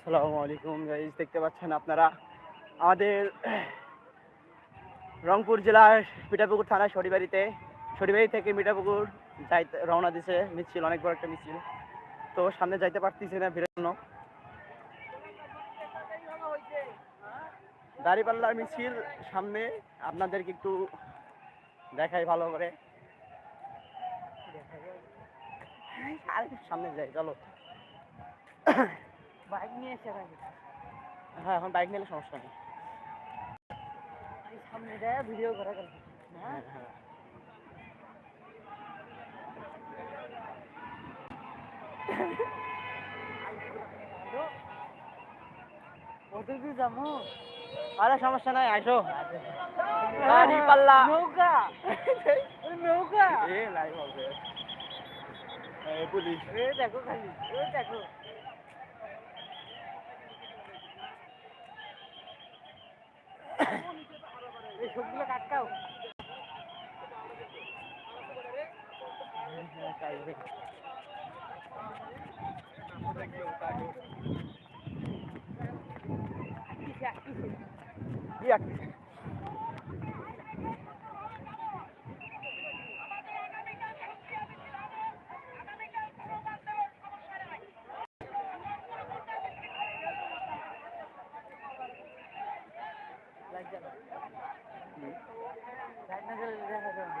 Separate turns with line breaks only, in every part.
আসসালামু আলাইকুম গাইজ দেখতে পাচ্ছেন আপনারা? আমাদের রংপুর জেলার মিঠাপুকুর থানার সরিবাড়িতে সরিবাড়ি থেকে মিঠাপুকুর যাইতে রওনা দিছে মিছিল, অনেক বড় একটা মিছিল। তো সামনে যাইতে পারতেছি না ভিড়ের জন্য। দাড়িপাল্লার মিছিল সামনে, আপনাদেরকে একটু দেখাই ভালো করে। সামনে যাই, চলো।
বাইক নিয়ে এসে
হ্যাঁ এখন বাইক নিলে সমস্যা নেই।
সামনে যায় ভিডিও করা গেল। হ্যাঁ
হ্যাঁ।
যাব?
আরে সমস্যা নাই দাড়িপাল্লা
নৌকা। নৌকা।
এ লাইভ হবে। এ পুলিশ
এ দেখো খালি। এ দেখো। সবগুলো কাটকাও। কিসে কিসে
ইয়া
লাগ যাবে লাগ না গেলে দেখা যাবে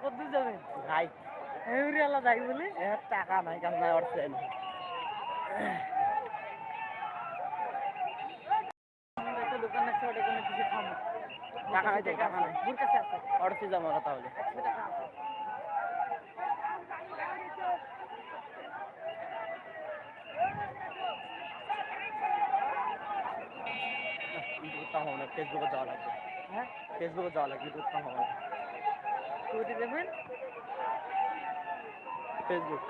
কত যাবে এমনি যাই বলে?
টাকা নাই কাজ নাই অর্থেন
একটা দোকান আছে ওটা কোনো কিছু খাব
টাকা নাই টাকা নাই।
মোর কাছে আছে।
অর্থে যাব না তাহলে।
একশো টাকা আছে।
ইউটিউবে কাম হবে না ফেসবুকে যাওয়া লাগবে।
হ্যাঁ?
ফেসবুকে যাওয়া লাগবে হবে
কোটি দেবেন?
ফেসবুক